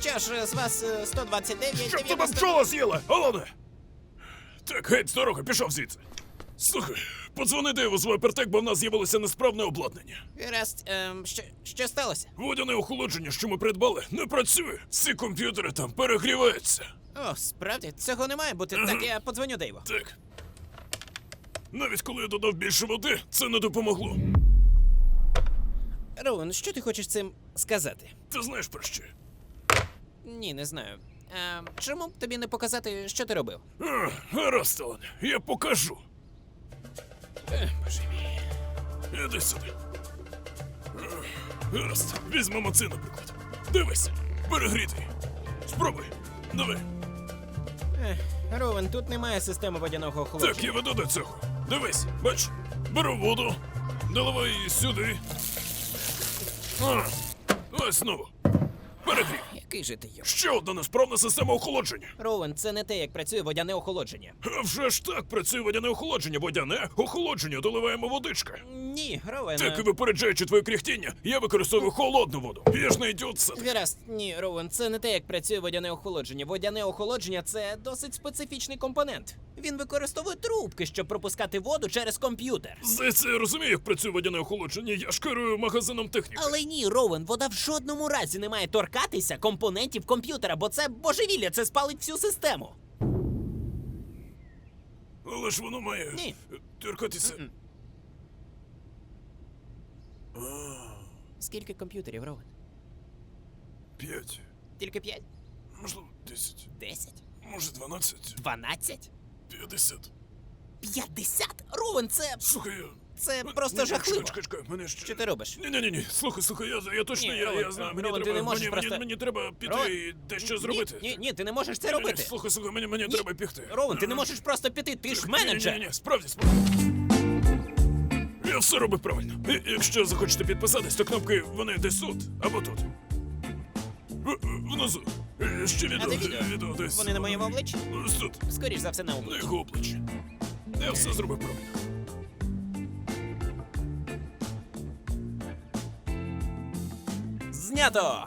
Що ж, з вас е, 129, Щоб тебе 90... пчола з'їла, Олоне! Так, геть з дороги, пішов звідси. Слухай, подзвони Дейву з Вайпертек, бо в нас з'явилося несправне обладнання. Гаразд, ем, що, що сталося? Водяне охолодження, що ми придбали, не працює. Всі комп'ютери там перегріваються. О, справді, цього не має бути. Так, я подзвоню Дейву. Так. Навіть коли я додав більше води, це не допомогло. Роуен, що ти хочеш цим сказати? Ти знаєш про що? Ні, не знаю. Ем, чому б тобі не показати, що ти робив? А, гаразд, Олене, я покажу. Ех, боже мій. Іди сюди. Ех, Гаразд, візьмемо це, наприклад. Дивись, перегрітий. Спробуй. Давай. Ех, Роуен, тут немає системи водяного охолодження. Так, я веду до цього. Дивись, бач, беру воду, доливаю її сюди. А, ось знову. Перегрів. Який же ти йо? Ще одна несправна система охолодження. Роуен, це не те, як працює водяне охолодження. А вже ж так працює водяне охолодження, водяне охолодження доливаємо водичка. Ні, Роуен. Так, е, і випереджаючи твоє кряхтіння, я використовую холодну воду. Я ж не ідіот це. Гаразд, ні, Роуен, це не те, як працює водяне охолодження. Водяне охолодження це досить специфічний компонент. Він використовує трубки, щоб пропускати воду через комп'ютер. Здається, я розумію, як працює водяне охолодження. Я ж керую магазином техніки. Але ні, Роуен, вода в жодному разі не має торкатися компонентів комп'ютера, бо це божевілля, це спалить всю систему. Але ж воно має Ні. торкатися. Скільки комп'ютерів, Роуен? П'ять, Тільки п'ять? можливо, десять, Десять? може, дванадцять, Дванадцять? п'ятдесят. П'ятдесят? Роуен, це. Слухай, я... це просто жахливо. Чекай, чекай, чекай, мене ще... Що ти робиш? Ні, ні, ні, ні. Слухай, слухай, я, я точно, Ні, я, Роман, я знаю, мені Роман, ти треба, не можеш мені, просто- мені, мені треба піти Роман, і дещо зробити. Ні, ні, ні, ти не можеш це Ні, ні, робити. Слухай, слухай, мені, мені Ні. треба бігти. Роуен, ти не можеш просто піти, ти ж менеджер. Ні, ні, ні, справді, справді. Я все робив правильно. І, якщо захочете підписатись, то кнопки вони десь тут або тут. В- Внизу. І Ще відео, де відео? відео десь. Вони на моєму обличчі? Ось тут. Скоріш за все на На його обличчі. Я все зробив правильно. Знято!